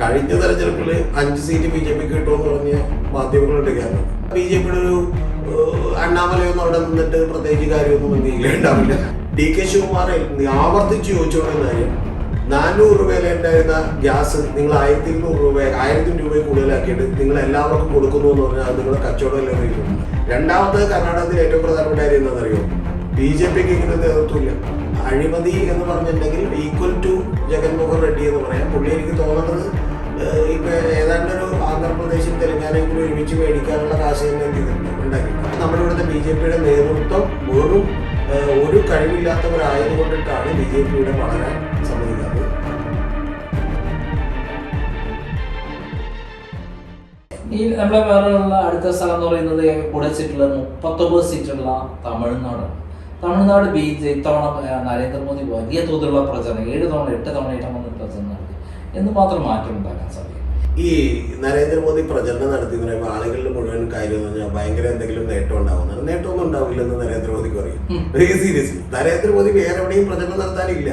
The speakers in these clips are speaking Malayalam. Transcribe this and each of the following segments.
കഴിഞ്ഞ തെരഞ്ഞെടുപ്പിൽ അഞ്ച് സീറ്റ് ബി ജെ പി കിട്ടുമെന്ന് പറഞ്ഞ് മാധ്യമങ്ങളുണ്ട് കേരളം. ബി ജെ പിയുടെ ഒരു അണ്ണാമലയൊന്നും അവിടെ നിന്നിട്ട് പ്രത്യേകിച്ച് കാര്യമൊന്നും ഉണ്ടാവില്ല. ഡി കെ ശിവകുമാർ ആവർത്തിച്ച് ചോദിച്ചുകൊണ്ടിരുന്ന കാര്യം നാനൂറ് രൂപയിൽ ഉണ്ടായിരുന്ന ഗ്യാസ് നിങ്ങൾ ആയിരത്തി ഇരുന്നൂറ് രൂപ ആയിരത്തി രൂപ കൂടുതലാക്കിയിട്ട് നിങ്ങൾ എല്ലാവർക്കും കൊടുക്കുന്നു എന്ന് പറഞ്ഞാൽ അത് നിങ്ങളുടെ കച്ചവടമല്ലേ അറിയുള്ളൂ രണ്ടാമത് കർണാടകത്തിൽ ഏറ്റവും പ്രധാനപ്പെട്ട കാര്യം എന്താണെന്നറിയോ? ബി ജെ പിക്ക് ഇങ്ങനെ നേതൃത്വമില്ല. അഴിമതി എന്ന് പറഞ്ഞിട്ടുണ്ടെങ്കിൽ ഈക്വൽ ടു ജഗൻമോഹൻ റെഡ്ഡി എന്ന് പറയാം. പുള്ളി എനിക്ക് തോന്നുന്നത് ഇപ്പൊ ഏതാണ്ട് ഒരു ആന്ധ്രാപ്രദേശും തെലങ്കാനയും കൂടി ഒരുമിച്ച് മേടിക്കാനുള്ള ആശയം എന്ത് നമ്മുടെ ഇവിടുത്തെ ബി ജെ പിയുടെ നേതൃത്വം വെറും ഒരു കഴിവില്ലാത്തവരായത് കൊണ്ടിട്ടാണ് ബി ജെ പിയുടെ വളരാൻ സമ്മതിക്കാത്തത്. ഈ നമ്മളെ വേറെയുള്ള അടുത്ത സ്ഥലം എന്ന് പറയുന്നത് കുടച്ചിട്ടുള്ള മുപ്പത്തൊമ്പത് സീറ്റുള്ള തമിഴ്നാടാണ് തമിഴ്നാട് ബി ജെ ഇത്തവണ നരേന്ദ്രമോദി വലിയ തോതിലുള്ള പ്രചരണം ഏഴ് തവണ എട്ട് തവണ ഇടം വന്ന പ്രചരണം. എന്ന് മാത്രം മാറ്റം ഉണ്ടാക്കാൻ സാധിക്കും. ഈ നരേന്ദ്രമോദി പ്രചരണം നടത്തി എന്ന് പറയുമ്പോൾ ആളുകളുടെ മുഴുവൻ കാര്യം എന്ന് പറഞ്ഞാൽ ഭയങ്കര എന്തെങ്കിലും നേട്ടം ഉണ്ടാവുന്നതാണ് നേട്ടമൊന്നും ഉണ്ടാവില്ലെന്ന് നരേന്ദ്രമോദിക്ക് പറയും. സീരിയസ്ലി നരേന്ദ്രമോദി വേറെ എവിടെയും പ്രചരണം നടത്താനില്ല.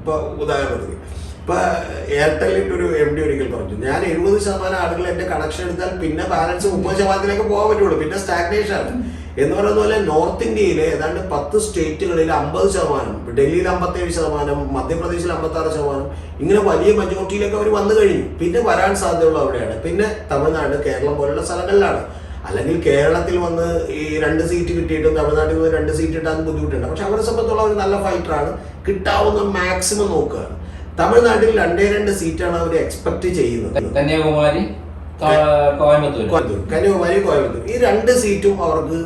ഇപ്പൊ ഉദാഹരണത്തിന്. ഇപ്പൊ എയർടെല്ലിന്റെ ഒരു എം ഡി ഒരിക്കൽ പറഞ്ഞു ഞാൻ എഴുപത് ശതമാനം ആളുകൾ എന്റെ കണക്ഷൻ എടുത്താൽ പിന്നെ ബാലൻസ് മുപ്പത് ശതമാനത്തിലേക്ക് പോകാൻ പറ്റുള്ളൂ. പിന്നെ സ്റ്റാഗ്നേഷൻ ആണ്. എന്ന് പറയുന്ന പോലെ നോർത്ത് ഇന്ത്യയിലെ ഏതാണ്ട് പത്ത് സ്റ്റേറ്റുകളിൽ അമ്പത് ശതമാനം ഡൽഹിയിൽ അമ്പത്തേഴ് ശതമാനം മധ്യപ്രദേശിൽ അമ്പത്തി ആറ് ശതമാനം ഇങ്ങനെ വലിയ മജോറിറ്റിയിലേക്ക് അവർ വന്നു കഴിഞ്ഞു. പിന്നെ വരാൻ സാധ്യതയുള്ള അവിടെയാണ്. പിന്നെ തമിഴ്നാട് കേരളം പോലുള്ള സ്ഥലങ്ങളിലാണ്. അല്ലെങ്കിൽ കേരളത്തിൽ വന്ന് ഈ രണ്ട് സീറ്റ് കിട്ടിയിട്ടും തമിഴ്നാട്ടിൽ നിന്ന് രണ്ട് സീറ്റ് കിട്ടാൻ ബുദ്ധിമുട്ടുണ്ട്. പക്ഷെ അവരെ സംബന്ധിച്ചുള്ള ഒരു നല്ല ഫൈറ്ററാണ് കിട്ടാവുന്ന മാക്സിമം നോക്കുകയാണ്. തമിഴ്നാട്ടിൽ രണ്ടേ രണ്ട് സീറ്റാണ് അവർ എക്സ്പെക്ട് ചെയ്യുന്നത്. കന്യാകുമാരി കോയമ്പത്തൂർ. കന്യാകുമാരി കോയമ്പത്തൂർ. ഈ രണ്ട് സീറ്റും അവർക്ക്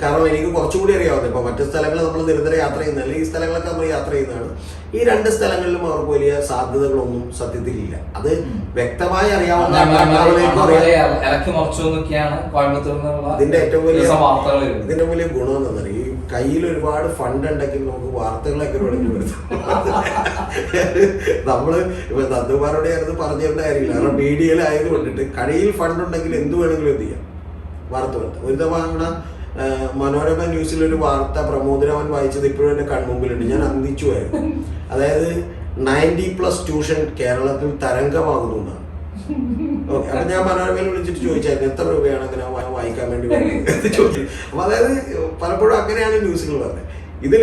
കാരണം എനിക്ക് കുറച്ചുകൂടി അറിയാവുന്നത് ഇപ്പൊ മറ്റു സ്ഥലങ്ങളിൽ നമ്മൾ നിരന്തരം യാത്ര ചെയ്യുന്നതല്ല ഈ സ്ഥലങ്ങളൊക്കെ നമ്മൾ യാത്ര ചെയ്യുന്നതാണ്. ഈ രണ്ട് സ്ഥലങ്ങളിലും അവർക്ക് വലിയ സാധ്യതകളൊന്നും സത്യത്തിലില്ല. അത് വ്യക്തമായി അറിയാവുന്ന ഇതിന്റെ ഏറ്റവും വലിയ ഇതിന്റെ വലിയ ഗുണം എന്താ ഈ കയ്യിൽ ഒരുപാട് ഫണ്ട് ഉണ്ടെങ്കിൽ നമുക്ക് വാർത്തകളൊക്കെ വേണമെങ്കിൽ വരുത്താം നമ്മൾ ഇപ്പൊ നന്ദുമാരോടെ ആയിരുന്നു പറഞ്ഞു തരേണ്ട കാര്യമില്ല. കാരണം മീഡിയയിലായത് കൊണ്ടിട്ട് കടയിൽ ഫണ്ട് ഉണ്ടെങ്കിൽ എന്ത് വേണമെങ്കിലും എന്ത് ചെയ്യാം? വാർത്ത വരുത്താം ഒരു തവണ മനോരമ ന്യൂസിൽ ഒരു വാർത്ത പ്രമോദരാമൻ വായിച്ചത് ഇപ്പോഴും എന്റെ കൺമുമ്പിലുണ്ട്. ഞാൻ അന്തിച്ചു പോയത് അതായത് നയന്റി പ്ലസ് ട്യൂഷൻ കേരളത്തിൽ തരംഗമാകുന്നു എന്നാണ്. ഓക്കെ അപ്പൊ ഞാൻ മനോരമയിൽ വിളിച്ചിട്ട് ചോദിച്ചായിരുന്നു എത്ര രൂപയാണ് അങ്ങനെ വായിക്കാൻ വേണ്ടി ചോദിച്ചത് ചോദിച്ചു. അപ്പൊ അതായത് പലപ്പോഴും അങ്ങനെയാണ് ന്യൂസുകൾ പറഞ്ഞത് ഇതിൽ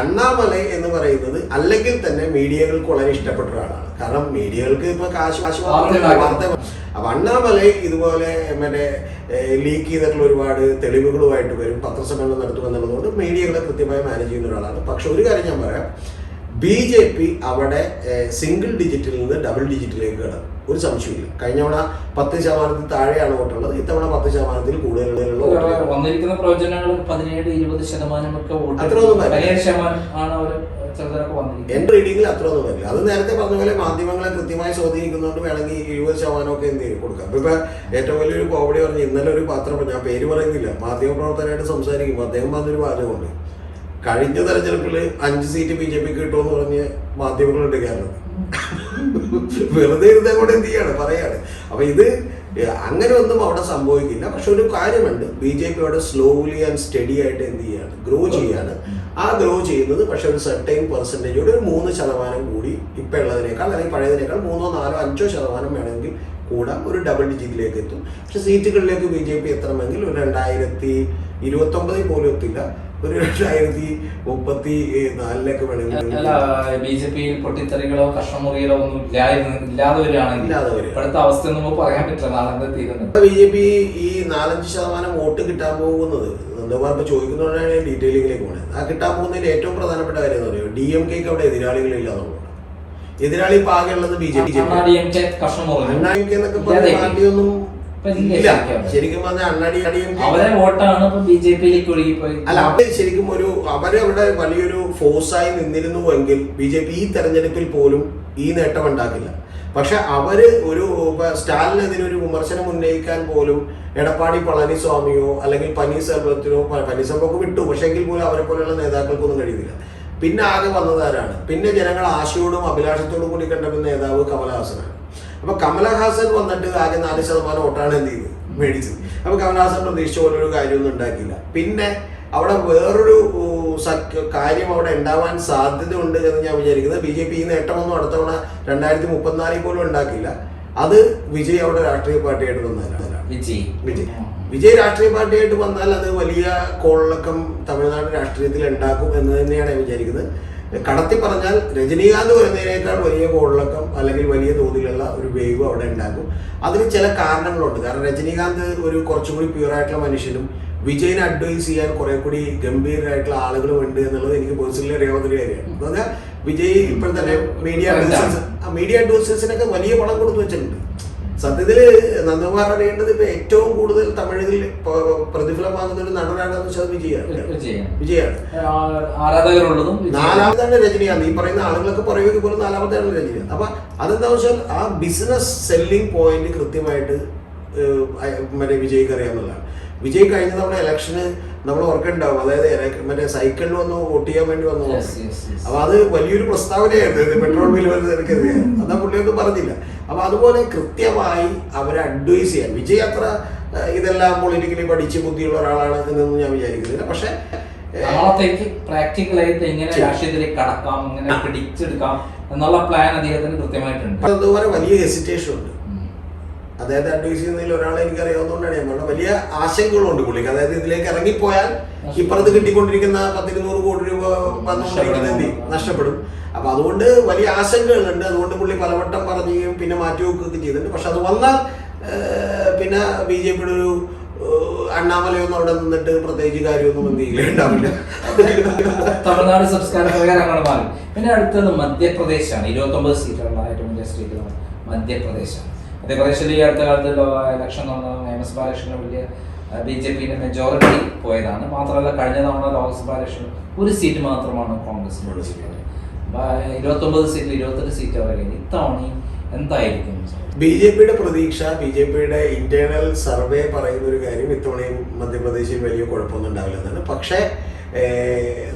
അണ്ണാമലൈ എന്ന് പറയുന്നത് അല്ലെങ്കിൽ തന്നെ മീഡിയകൾക്ക് വളരെ ഇഷ്ടപ്പെട്ട ഒരാളാണ്. കാരണം മീഡിയകൾക്ക് ഇപ്പൊ കാശ് കാശ് വാർത്ത അപ്പൊ അണ്ണാമലൈ ഇതുപോലെ മറ്റേ ലീക്ക് ചെയ്തിട്ടുള്ള ഒരുപാട് തെളിവുകളുമായിട്ട് വരും പത്രസമ്മേളനം നടത്തുമെന്നുള്ളതുകൊണ്ട് മീഡിയകളെ കൃത്യമായി മാനേജ് ചെയ്യുന്ന ഒരാളാണ്. പക്ഷെ ഒരു കാര്യം ഞാൻ പറയാം. ബി ജെ പി അവിടെ സിംഗിൾ ഡിജിറ്റിൽ നിന്ന് ഡബിൾ ഡിജിറ്റിലേക്ക് കടന്നു. ഒരു സംശയമില്ല കഴിഞ്ഞ തവണ പത്ത് ശതമാനത്തിൽ താഴെയാണ് വോട്ടുള്ളത്. ഇത്തവണ പത്ത് ശതമാനത്തിൽ കൂടുതലുള്ള വോട്ടുകൾ വന്നിരിക്കുന്ന പ്രവചനങ്ങൾ പതിനേഴ് ഇരുപത് ശതമാനമൊക്കെ അത്രയൊന്നും ശതമാനം എന്റെ റീഡിംഗിൽ അത്ര ഒന്നും വരില്ല. അത് നേരത്തെ പറഞ്ഞ പോലെ മാധ്യമങ്ങളെ കൃത്യമായി സ്വാധീനിക്കുന്നതുകൊണ്ട് വേണമെങ്കിൽ ഇരുപത് ശതമാനമൊക്കെ എന്ത് ചെയ്യും? കൊടുക്കാം. ഇപ്പൊ ഏറ്റവും വലിയൊരു കോമഡി പറഞ്ഞു ഇന്നലെ ഒരു പാത്രം ഞാൻ പേര് പറയുന്നില്ല. മാധ്യമ സംസാരിക്കുമ്പോൾ സംസാരിക്കും. അദ്ദേഹം പറഞ്ഞൊരു വാചകമുണ്ട്. കഴിഞ്ഞ തെരഞ്ഞെടുപ്പിൽ അഞ്ച് സീറ്റ് ബി ജെ പിക്ക് കിട്ടുമെന്ന് പറഞ്ഞ് മാധ്യമങ്ങളുണ്ട് കേരളത്തിൽ. വെറുതെ ഇരുന്ന കൂടെ എന്ത് ചെയ്യാണ്? പറയാണ്. അപ്പൊ ഇത് അങ്ങനെ ഒന്നും അവിടെ സംഭവിക്കില്ല. പക്ഷെ ഒരു കാര്യമുണ്ട്. ബി ജെ പി അവിടെ സ്ലോലി ആൻഡ് സ്റ്റഡി ആയിട്ട് എന്ത് ചെയ്യാണ്? ഗ്രോ ചെയ്യാണ്. ആ ഗ്രോ ചെയ്യുന്നത് പക്ഷെ ഒരു സെർട്ടൈൻ പെർസെന്റേജോട് ഒരു മൂന്ന് ശതമാനം കൂടി ഇപ്പം ഉള്ളതിനേക്കാൾ അല്ലെങ്കിൽ പഴയതിനേക്കാൾ മൂന്നോ നാലോ അഞ്ചോ ശതമാനം വേണമെങ്കിൽ കൂടാം ഒരു ഡബിൾ ഡിജിറ്റിലേക്ക് എത്തും. പക്ഷെ സീറ്റുകളിലേക്ക് ബി ജെ പി എത്തണമെങ്കിൽ ഒരു രണ്ടായിരത്തി ഇരുപത്തൊമ്പതിൽ പോലും എത്തില്ല. ഒരു രണ്ടായിരത്തി മുപ്പത്തി നാലിലൊക്കെ വേണമെങ്കിൽ അല്ല ബി ജെ പിയിൽ പൊട്ടിത്തെറികളോ കഷ്ണമുറികളോ ഒന്നും ഇല്ലായിരുന്നു ഇല്ലാതെ വരികയാണെങ്കിൽ ഇല്ലാതെ ഇപ്പോഴത്തെ അവസ്ഥ നമുക്ക് പറയാൻ പറ്റില്ല. നാളെ തീരുന്നത് ബി ജെ പി ഈ നാലഞ്ച് ശതമാനം വോട്ട് കിട്ടാൻ പോകുന്നത് എന്താ പറയുക ചോദിക്കുന്നതുകൊണ്ടാണ് ഡീറ്റെയിലിംഗിലേക്ക് പോകുന്നത് ആ കിട്ടാൻ പോകുന്നതിൽ ഏറ്റവും പ്രധാനപ്പെട്ട കാര്യം എന്ന് പറയുമ്പോൾ ഡി എം കെക്ക് അവിടെ എതിരാളികളില്ല എന്നുള്ളതാണ്. എതിരാളി ഇപ്പൊ ആകെ ഉള്ളത് B J P. Anna D M K കഷ്ണമുറി. Anna D M K എന്നൊക്കെ ഇല്ലാതെ പറഞ്ഞ പാർട്ടിയൊന്നും ഇപ്പൊ ഇല്ല. ശരിക്കും. പറഞ്ഞാൽ അണ്ണാ ഡി ഡി എം കെ അവരെ വോട്ടാണ് ഇപ്പൊ ബി ജെ പിയിലേക്ക് ഒഴുകിപ്പോയി. അല്ല ശരിക്കും ഒരു അവരെ അവിടെ വലിയൊരു ഫോഴ്സായി നിന്നിരുന്നുവെങ്കിൽ ബി ജെ പി ഈ തെരഞ്ഞെടുപ്പിൽ പോലും ഈ നേട്ടം ഉണ്ടാക്കില്ല പക്ഷെ അവർ ഒരു സ്റ്റാലിനെതിരൊരു സ്റ്റാലിനെതിരെ ഒരു വിമർശനം ഉന്നയിക്കാൻ പോലും എടപ്പാടി പളനിസ്വാമിയോ അല്ലെങ്കിൽ പനീർസെൽവത്തിനോ പനീർസെൽവമൊക്കെ വിട്ടു. പക്ഷേ എങ്കിൽ പോലും അവരെ പോലെയുള്ള നേതാക്കൾക്കൊന്നും കഴിയുന്നില്ല. പിന്നെ ആകെ വന്നതാരാണ് പിന്നെ ജനങ്ങൾ ആശയോടും അഭിലാഷത്തോടും കൂടി കണ്ടപ്പോൾ നേതാവ് കമലഹാസനാണ്. അപ്പൊ കമലഹാസൻ വന്നിട്ട് ആകെ നാല് ശതമാനം വോട്ടാണ് എന്ത് ചെയ്തത് മേടിച്ചത്. അപ്പൊ കമലഹാസൻ പ്രതീക്ഷിച്ച പോലെ ഒരു കാര്യമൊന്നും ഉണ്ടാക്കിയില്ല. പിന്നെ അവിടെ വേറൊരു കാര്യം അവിടെ ഉണ്ടാവാൻ സാധ്യതയുണ്ട് എന്ന് ഞാൻ വിചാരിക്കുന്നത് ബി ജെ പി ഈ നേട്ടമൊന്നും അടുത്തവണ രണ്ടായിരത്തി മുപ്പത്തിനാലിൽ പോലും ഉണ്ടാക്കില്ല അത് വിജയ് അവിടെ രാഷ്ട്രീയ പാർട്ടിയായിട്ട് വന്നതിനാണ് വിജയ്. വിജയ്. വിജയ് രാഷ്ട്രീയ പാർട്ടിയായിട്ട് വന്നാൽ അത് വലിയ കോളക്കം തമിഴ്നാട് രാഷ്ട്രീയത്തിൽ ഉണ്ടാക്കും എന്ന് തന്നെയാണ് ഞാൻ വിചാരിക്കുന്നത്. കടത്തി പറഞ്ഞാൽ രജനീകാന്ത് വരുന്നതിനേക്കാൾ വലിയ കോളിളക്കം അല്ലെങ്കിൽ വലിയ തോതിലുള്ള ഒരു വേവ് അവിടെ ഉണ്ടാകും. അതിന് ചില കാരണങ്ങളുണ്ട്. കാരണം രജനീകാന്ത് ഒരു കുറച്ചും കൂടി പ്യുവറായിട്ടുള്ള മനുഷ്യനും വിജയിനെ അഡ്വൈസ് ചെയ്യാൻ കുറെ കൂടി ഗംഭീരമായിട്ടുള്ള ആളുകളും ഉണ്ട് എന്നുള്ളത് എനിക്ക് പേഴ്സണലി അറിയാവുന്ന ഒരു കാര്യമാണ്. എന്ന് പറഞ്ഞാൽ വിജയ് ഇപ്പോൾ തന്നെ മീഡിയ അഡ്വൈസേഴ്സ് മീഡിയ അഡ്വൈസേഴ്സിനൊക്കെ വലിയ പണം കൊടുത്തു വെച്ചിട്ടുണ്ട്. സത്യത്തിൽ നന്ദകുമാർ അറിയേണ്ടത് ഇപ്പൊ ഏറ്റവും കൂടുതൽ തമിഴിൽ പ്രതിഫലം വാങ്ങുന്ന ഒരു നടനാണെന്ന് വെച്ചാൽ വിജയാണ് വിജയ് വിജയാണ് ആരാധകരുള്ളതും. നാലാമതാണ് രജനികാന്ത്. ഈ പറയുന്ന ആളുകളൊക്കെ പറയുമെങ്കിൽ പോലും നാലാമത്താണ് രജനികാന്ത്. അപ്പൊ അതെന്താ വെച്ചാൽ ആ ബിസിനസ് സെല്ലിംഗ് പോയിന്റ് കൃത്യമായിട്ട് മറ്റേ വിജയ്ക്ക് അറിയാവുന്നതാണ്. വിജയ് കഴിഞ്ഞ തവണ ഇലക്ഷന് നമ്മൾ ഓർക്കുന്നുണ്ടാവും. അതായത് മറ്റേ സൈക്കിളിൽ വന്ന് വോട്ട് ചെയ്യാൻ വേണ്ടി വന്നു. അപ്പൊ അത് വലിയൊരു പ്രസ്താവനയായിരുന്നു. ഇത് പെട്രോൾ ബിൽ നിരക്കെതിരെ അതാ പുള്ളിയൊന്നും പറഞ്ഞില്ല. അപ്പൊ അതുപോലെ കൃത്യമായി അവരെ അഡ്വൈസ് ചെയ്യാൻ. വിജയ് അത്ര ഇതെല്ലാം പൊളിറ്റിക്കലി പഠിച്ച് ബുദ്ധിയുള്ള ഒരാളാണ് എന്നൊന്നും ഞാൻ വിചാരിക്കുന്നില്ല. പക്ഷെ നാളത്തേക്ക് പ്രാക്ടിക്കലായിട്ട് എങ്ങനെ. രാഷ്ട്രീയത്തിലേക്ക് കടക്കാം എങ്ങനെ പിടിച്ചെടുക്കാം എന്നുള്ള പ്ലാൻ അദ്ദേഹത്തിന് കൃത്യമായിട്ടുണ്ട്. അതുപോലെ വലിയ ഹെസിറ്റേഷൻ ഉണ്ട്. അദ്ദേഹത്തെ അഡ്വൈസ് ചെയ്യുന്നതിൽ ഒരാളെ എനിക്ക് അറിയാവുന്നതുകൊണ്ടാണ് ഞാൻ പറഞ്ഞത്. വലിയ ആശങ്കകളുണ്ട് പുള്ളിക്ക്. അതായത് ഇതിലേക്ക് ഇറങ്ങിപ്പോയാൽ ഇപ്പുറത്ത് കിട്ടിക്കൊണ്ടിരിക്കുന്ന പത്തിരുന്നൂറ് കോടി രൂപ ചെയ്യും? നഷ്ടപ്പെടും. അപ്പൊ അതുകൊണ്ട് വലിയ ആശങ്കകളുണ്ട്. അതുകൊണ്ട് പുള്ളി പലവട്ടം പറഞ്ഞുകയും പിന്നെ മാറ്റി വെക്കുകയൊക്കെ ചെയ്തിട്ടുണ്ട്. പക്ഷെ അത് വന്നാൽ പിന്നെ ബി ജെ പിയുടെ ഒരു അണ്ണാമലയൊന്നും അവിടെ നിന്നിട്ട് പ്രത്യേകിച്ച് കാര്യമൊന്നും എന്ത് ചെയ്യില്ല. തമിഴ്നാട് സംസ്കാര പ്രകാരമാണ് മാറി. പിന്നെ അടുത്തത് മധ്യപ്രദേശാണ്. ഇരുപത്തി ഒമ്പത് സീറ്റുള്ള ഏറ്റവും വലിയ സ്റ്റേറ്റ് മധ്യപ്രദേശാണ്. മധ്യപ്രദേശിൽ ഈ അടുത്ത കാലത്ത് ഇലക്ഷൻ നടന്ന നിയമസഭാ ഇലക്ഷന് വലിയ ബി ജെ പിന്റെ മെജോറിറ്റി പോയതാണ്. മാത്രമല്ല കഴിഞ്ഞ തവണ ലോക്സഭാ ഇലക്ഷൻ ഒരു സീറ്റ് മാത്രമാണ് കോൺഗ്രസിന് ലഭിച്ചത്. ഇരുപത്തൊമ്പത് സീറ്റിൽ ഇരുപത്തെട്ട് സീറ്റ് അവരെ കഴിഞ്ഞു ഇത്തവണ എന്തായിരിക്കും? ബി ജെ പിയുടെ പ്രതീക്ഷ ബി ജെ പിയുടെ ഇന്റേണൽ സർവേ പറയുന്ന ഒരു കാര്യം ഇത്തവണയും മധ്യപ്രദേശിൽ വലിയ കുഴപ്പമൊന്നും ഉണ്ടാവില്ല എന്നാണ്. പക്ഷേ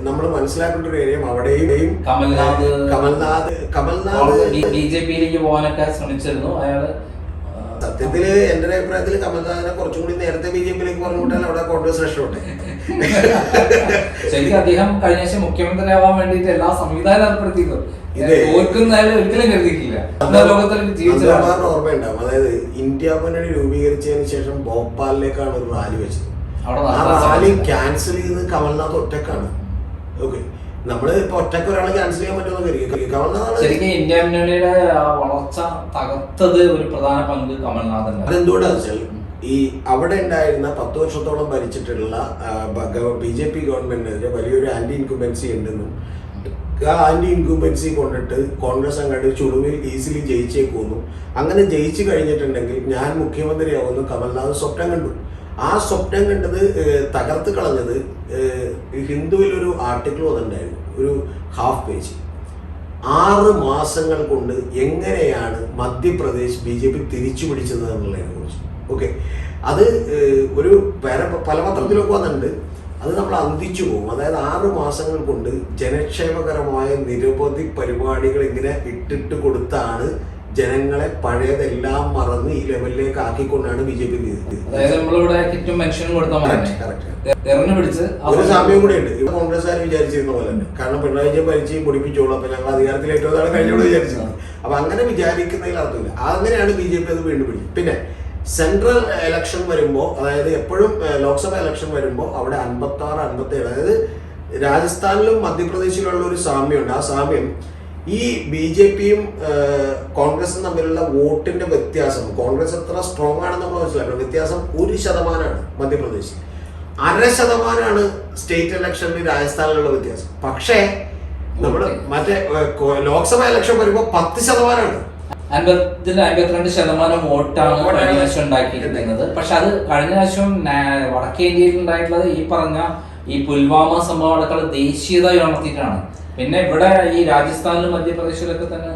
നമ്മൾ മനസ്സിലാക്കേണ്ട ഒരു കാര്യം അവിടെയും കമൽനാഥ് കമൽനാഥ് കമൽനാഥ് ബി ജെ പിയിലേക്ക് പോകാനൊക്കെ ശ്രമിച്ചിരുന്നു. അയാൾ ആ, സത്യത്തിൽ എന്റെ ഒരു അഭിപ്രായത്തിൽ കമൽനാഥിനെ കുറച്ചും കൂടി നേരത്തെ ബി ജെ പിയിലേക്ക് പറഞ്ഞു വിട്ടാൽ അവിടെ കോൺഗ്രസ് രക്ഷപ്പെട്ടെ. ശരിക്കും അദ്ദേഹം കഴിഞ്ഞ ശേഷം മുഖ്യമന്ത്രി ആവാൻ വേണ്ടിയിട്ട് എല്ലാ സംവിധാനം ഏർപ്പെടുത്തിയത് ഒരിക്കലും ഓർമ്മയുണ്ടാവും അതായത് ഇന്ത്യ മുന്നണി രൂപീകരിച്ചതിന് ശേഷം ഭോപ്പാലിലേക്കാണ് ഒരു റാലി വെച്ചത്. ആ റാലി. ക്യാൻസൽ ചെയ്തത് കമൽനാഥ് ഒറ്റക്കാണ്. ഓക്കെ. നമ്മൾ ഇപ്പൊ ഒറ്റയ്ക്ക് ഒരാളെ ക്യാൻസൽ ചെയ്യാൻ പറ്റുമെന്ന് കരുതി. കമൽനാഥാണ് ശരിക്കും ഇന്ത്യ മുന്നണിയുടെ ആ വളർച്ച തകർത്തത് ഒരു പ്രധാന പങ്ക് കമൽനാഥന്റെ അതെന്തുകൊണ്ടാന്ന് വെച്ചാൽ ഈ അവിടെ ഉണ്ടായിരുന്ന പത്ത് വർഷത്തോളം ഭരിച്ചിട്ടുള്ള ബി ജെ പി ഗവൺമെന്റിനെതിരെ വലിയൊരു ആന്റി ഇൻകുംബൻസി ഉണ്ടെന്നും ആ ആന്റി ഇൻകുംബൻസി കൊണ്ടിട്ട് കോൺഗ്രസ് അങ്ങോട്ട് ചുളുവിൽ ഈസിലി ജയിച്ചേക്കുന്നു അങ്ങനെ ജയിച്ചു കഴിഞ്ഞിട്ടുണ്ടെങ്കിൽ ഞാൻ മുഖ്യമന്ത്രിയാവുന്നു കമൽനാഥ് സ്വപ്നം കണ്ടു. ആ സ്വപ്നം കണ്ടത് തകർത്ത് കളഞ്ഞത് ഹിന്ദുവിൽ ഒരു ആർട്ടിക്കിൾ വന്നിട്ടുണ്ടായിരുന്നു ഒരു ഹാഫ് പേജ് ആറ് മാസങ്ങൾ കൊണ്ട് എങ്ങനെയാണ് മധ്യപ്രദേശ് ബി ജെ പി തിരിച്ചു പിടിച്ചത് എന്നുള്ളതിനെ കുറിച്ച്. ഓക്കെ അത് ഒരു വേറെ പല പത്രത്തിലൊക്കെ വന്നിട്ടുണ്ട്. അത് നമ്മൾ അന്തിച്ചു പോകും. അതായത് ആറ് മാസങ്ങൾ കൊണ്ട് ജനക്ഷേമകരമായ നിരവധി പരിപാടികൾ ഇങ്ങനെ ഇട്ടിട്ട് കൊടുത്താണ് ജനങ്ങളെ പഴയതെല്ലാം മറന്ന് ഈ ലെവലിലേക്ക് ആക്കിക്കൊണ്ടാണ് ബി ജെ പി അതായത് നമ്മളിവിടെ കിറ്റും പെൻഷനും കൊടുത്താൽ മതി. തെരഞ്ഞു പിടിച്ച് ഒരു സാമ്യം കൂടെ ഉണ്ട്. ഇവിടെ കോൺഗ്രസ്സുകാർ വിചാരിച്ചിരുന്ന പോലെ തന്നെ. കാരണം പിണറായി വിജയൻ ഭരിച്ച് പൊടിപ്പിച്ചോളൂ. അപ്പൊ ഞങ്ങൾ അധികാരത്തിലേറ്റതാണ് കഴിഞ്ഞോട് വിചാരിച്ചത് അപ്പൊ അങ്ങനെ വിചാരിക്കുന്നതിൽ അർത്ഥമില്ല. അങ്ങനെയാണ് ബി ജെ പി അത് വീണ്ടും പിടിച്ചത്. പിന്നെ സെൻട്രൽ ഇലക്ഷൻ വരുമ്പോൾ അതായത് എപ്പോഴും ലോക്സഭ ഇലക്ഷൻ വരുമ്പോൾ അവിടെ അൻപത്തി ആറ് അൻപത്തി ഏഴ് അതായത് രാജസ്ഥാനിലും മധ്യപ്രദേശിലുള്ള ഒരു സാമ്യമുണ്ട്. ആ സാമ്യം ഈ ബി ജെ പിയും കോൺഗ്രസും തമ്മിലുള്ള വോട്ടിന്റെ വ്യത്യാസം കോൺഗ്രസ് എത്ര സ്ട്രോങ് ആണെന്ന് നമ്മൾ മനസ്സിലാക്കണം. വ്യത്യാസം ഒരു ശതമാനമാണ് മധ്യപ്രദേശിൽ. അര ശതമാനമാണ് സ്റ്റേറ്റ് ഇലക്ഷനിൽ രാജസ്ഥാനിലുള്ള വ്യത്യാസം. പക്ഷേ നമ്മൾ മറ്റേ ലോക്സഭാ ഇലക്ഷൻ വരുമ്പോൾ പത്ത് ശതമാനമാണ്. അൻപത്തിൽ അൻപത്തിരണ്ട് ശതമാനം വോട്ടാണ് കഴിഞ്ഞ പ്രാവശ്യം ഉണ്ടാക്കിയിരുന്നത് പക്ഷെ അത് കഴിഞ്ഞ പ്രാവശ്യം വടക്കേ ഇന്ത്യയിൽ ഉണ്ടായിട്ടുള്ളത് ഈ പറഞ്ഞ ഈ പുൽവാമ സംഭവം അടക്കം ദേശീയത ഉണർത്തിയിട്ടാണ്. പിന്നെ ഇവിടെ ഈ രാജസ്ഥാനിലും മധ്യപ്രദേശിലൊക്കെ തന്നെ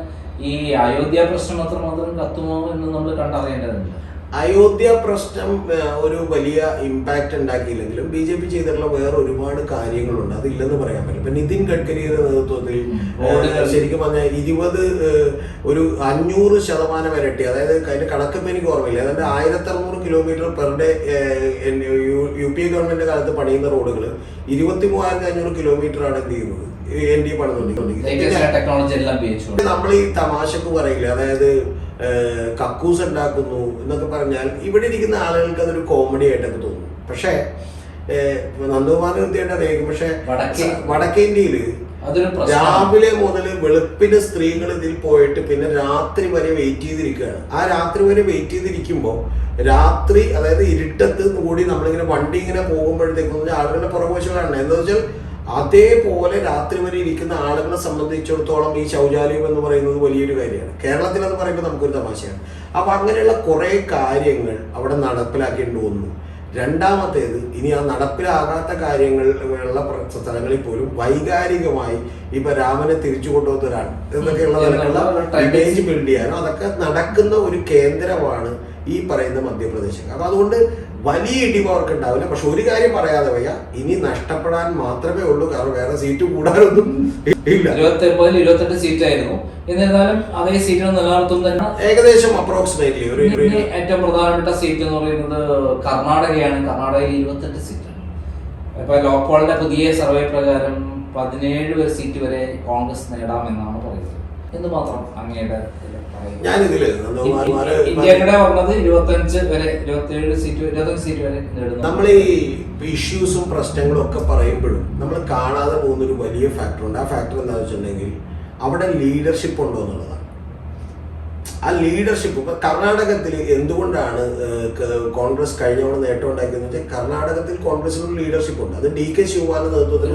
ഈ അയോധ്യ പ്രശ്നം അത്രമാത്രം കത്തുമോ എന്ന് നമ്മൾ കണ്ടറിയേണ്ടതുണ്ട്. അയോധ്യ പ്രശ്നം ഒരു വലിയ ഇമ്പാക്റ്റ് ഉണ്ടാക്കിയില്ലെങ്കിലും ബി ജെ പി ചെയ്തിട്ടുള്ള വേറെ ഒരുപാട് കാര്യങ്ങളുണ്ട്. അതില്ലെന്ന് പറയാൻ പറ്റില്ല. ഇപ്പൊ നിതിൻ ഗഡ്കരിയുടെ നേതൃത്വത്തിൽ. ശരിക്കും പറഞ്ഞാൽ ഇരുപത് ഒരു അഞ്ഞൂറ് ശതമാനം ഇരട്ടി അതായത് അതിന്റെ കണക്കൊന്നും എനിക്ക് ഓർമ്മയില്ല. അതായത് ആയിരത്തി അറുന്നൂറ് kilometre per day U P A government കാലത്ത് പണിയുന്ന റോഡുകൾ ഇരുപത്തി മൂവായിരത്തി അഞ്ഞൂറ് കിലോമീറ്റർ ആണ് എന്ത് ചെയ്യുന്നത്? എൻ ഡി എ പണിതുകൊണ്ടിരിക്കുന്നത് നമ്മൾ ഈ തമാശക്ക് പറയില്ല? അതായത് കക്കൂസ് ഉണ്ടാക്കുന്നു എന്നൊക്കെ പറഞ്ഞാൽ ഇവിടെ ഇരിക്കുന്ന ആളുകൾക്ക് അതൊരു കോമഡി ആയിട്ടൊക്കെ തോന്നും. പക്ഷേ ഏഹ്, നന്ദകുമാർ പക്ഷെ വടക്കേ- ഇന്ത്യയിൽ രാവിലെ മുതൽ വെളുപ്പിന് സ്ത്രീകൾ ഇതിൽ പോയിട്ട് പിന്നെ രാത്രി വരെ വെയിറ്റ് ചെയ്തിരിക്കുകയാണ്. ആ രാത്രി വരെ വെയിറ്റ് ചെയ്തിരിക്കുമ്പോൾ രാത്രി അതായത് ഇരുട്ടത്ത് കൂടി നമ്മളിങ്ങനെ വണ്ടി ഇങ്ങനെ പോകുമ്പോഴത്തേക്കും ആളുകളുടെ പുറകുവശങ്ങളാണ്. എന്താ വെച്ചാൽ അതേപോലെ രാത്രി വരെ ഇരിക്കുന്ന ആളുകളെ സംബന്ധിച്ചിടത്തോളം ഈ ശൗചാലയം എന്ന് പറയുന്നത് വലിയൊരു കാര്യമാണ്. കേരളത്തിൽ എന്ന് പറയുമ്പോൾ നമുക്കൊരു തമാശയാണ്. അപ്പൊ അങ്ങനെയുള്ള കുറേ കാര്യങ്ങൾ അവിടെ നടപ്പിലാക്കേണ്ടി വന്നു. രണ്ടാമത്തേത് ഇനി ആ നടപ്പിലാകാത്ത കാര്യങ്ങൾ ഉള്ള പ്ര- സ്ഥലങ്ങളിൽ പോലും വൈകാരികമായി ഇപ്പൊ രാമനെ തിരിച്ചു കൊണ്ടുവന്നൊരാൾ എന്നൊക്കെയുള്ള തരത്തിലുള്ള ഇമേജ് ബിൽഡ് ചെയ്യാനോ അതൊക്കെ നടക്കുന്ന ഒരു കേന്ദ്രമാണ് ഈ പറയുന്ന മധ്യപ്രദേശ് അപ്പൊ അതുകൊണ്ട് വലിയ ഇടിവ് അവർക്ക് ഉണ്ടാവില്ല പക്ഷെ ഒരു കാര്യം പറയാതെ വയ്യ. ഇനി നഷ്ടപ്പെടാൻ മാത്രമേ ഉള്ളൂ. കാരണം വേറെ സീറ്റ് കൂടാനൊന്നും ഇല്ല. ഇരുപത്തി ഒമ്പതിൽ ഇരുപത്തെട്ട് സീറ്റ് ആയിരുന്നു. എന്നിരുന്നാലും അതേ സീറ്റ് നിലനിർത്തും തന്നെ. ഏകദേശം അപ്രോക്സിമേറ്റ്ലി ഒരു ഏറ്റവും പ്രധാനപ്പെട്ട സീറ്റ് എന്ന് പറയുന്നത് കർണാടകയാണ്. കർണാടകയിൽ ഇരുപത്തെട്ട് സീറ്റ് ഇപ്പൊ ലോക്പാളിന്റെ പുതിയ സർവേ പ്രകാരം പതിനേഴ് സീറ്റ് വരെ കോൺഗ്രസ് നേടാമെന്നാണ് പറയുന്നത്. എന്ന് മാത്രം അങ്ങയുടെ. ഞാനിതിൽ ഇ- നന്ദകുമാര് ഇ- ഇന്ത്യയുടെ പറഞ്ഞത് ഇരുപത്തഞ്ച് വരെ ഇരുപത്തിയേഴ് സീറ്റ് ഇരുപത്തഞ്ച് സീറ്റ് വരെ നമ്മൾ ഈ ഇഷ്യൂസും പ്രശ്നങ്ങളും ഒക്കെ പറയുമ്പോഴും നമ്മൾ കാണാതെ പോകുന്ന ഒരു വലിയ ഫാക്ടർ ഉണ്ട് ആ ഫാക്ടർ എന്താണെന്ന് വെച്ചിട്ടുണ്ടെങ്കിൽ അവിടെ ലീഡർഷിപ്പ് ഉണ്ടോ എന്നുള്ളതാണ്. ആ ലീഡർഷിപ്പ് ഇപ്പൊ കർണാടകത്തിൽ എന്തുകൊണ്ടാണ് കോൺഗ്രസ് കഴിഞ്ഞ തവണ നേട്ടം ഉണ്ടാക്കിയെന്ന് വെച്ചാൽ കർണാടകത്തിൽ കോൺഗ്രസിന് ഒരു ലീഡർഷിപ്പ് ഉണ്ട്. അത് ഡി കെ ശിവകുമാറിന്റെ നേതൃത്വത്തിൽ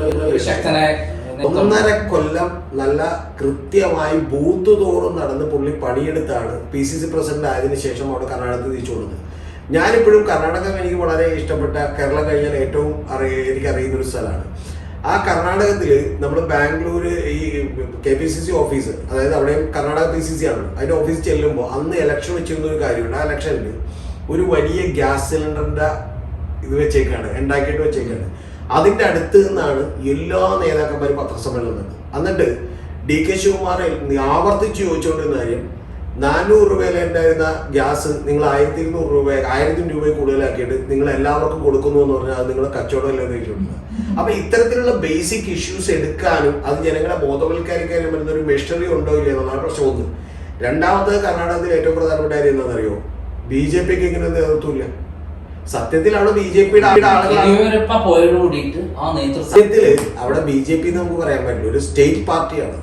ഒന്നര കൊല്ലം നല്ല കൃത്യമായി ബൂത്ത് തോറും നടന്ന് പുള്ളി പണിയെടുത്താണ് പി സി സി പ്രസിഡന്റ് ആയതിനു ശേഷം അവിടെ കർണാടക തിരിച്ചു കൊടുത്തത് ഞാനിപ്പോഴും കർണാടകം എനിക്ക് വളരെ ഇഷ്ടപ്പെട്ട കേരളം കഴിഞ്ഞാൽ ഏറ്റവും അറിയ എനിക്ക് അറിയുന്ന ഒരു സ്ഥലമാണ്. ആ കർണാടകത്തിൽ നമ്മൾ ബാംഗ്ലൂര് ഈ K P C C office അതായത് അവിടെ കർണാടക പി സി സി ആണ്. അതിന്റെ ഓഫീസ് ചെല്ലുമ്പോൾ അന്ന് ഇലക്ഷൻ വെച്ചിരുന്ന ഒരു കാര്യമുണ്ട്. ആ ഇലക്ഷനിൽ ഒരു വലിയ ഗ്യാസ് സിലിണ്ടറിന്റെ ഇത് വെച്ചേക്കാണ് ഉണ്ടാക്കിയിട്ട് വെച്ചേക്കാണ്. അതിന്റെ അടുത്ത് നിന്നാണ് എല്ലാ നേതാക്കന്മാരും പത്രസമ്മേളനം നടന്നത്. എന്നിട്ട് ഡി കെ ശിവകുമാർ ആവർത്തിച്ച് ചോദിച്ചുകൊണ്ടിരുന്ന കാര്യം നാനൂറ് രൂപയിൽ ഉണ്ടായിരുന്ന ഗ്യാസ് നിങ്ങൾ ആയിരത്തി ഇരുന്നൂറ് രൂപ ആയിരത്തി രൂപ കൂടുതലാക്കിയിട്ട് നിങ്ങൾ എല്ലാവർക്കും കൊടുക്കുന്നു എന്ന് പറഞ്ഞാൽ അത് നിങ്ങളുടെ കച്ചവടമല്ലേ ചോദിച്ചിട്ടുണ്ട് അപ്പൊ ഇത്തരത്തിലുള്ള ബേസിക് ഇഷ്യൂസ് എടുക്കാനും അത് ജനങ്ങളെ ബോധവൽക്കരിക്കാനും വരുന്ന ഒരു മെഷീനറി ഉണ്ടോ ഇല്ല എന്നുള്ളതാണ് പ്രശ്നം ഒന്ന്. രണ്ടാമത്തത് കർണാടകത്തിൽ ഏറ്റവും പ്രധാനപ്പെട്ട കാര്യം എന്താണെന്നറിയോ? ബി ജെ പിക്ക് ഇങ്ങനെ നേതൃത്വമില്ല സത്യത്തിൽ അവിടെ ബി ജെ പിയുടെ സത്യത്തിൽ അവിടെ ബി ജെ പി നമുക്ക് പറയാൻ പറ്റില്ല. ഒരു സ്റ്റേറ്റ് പാർട്ടിയാണ്.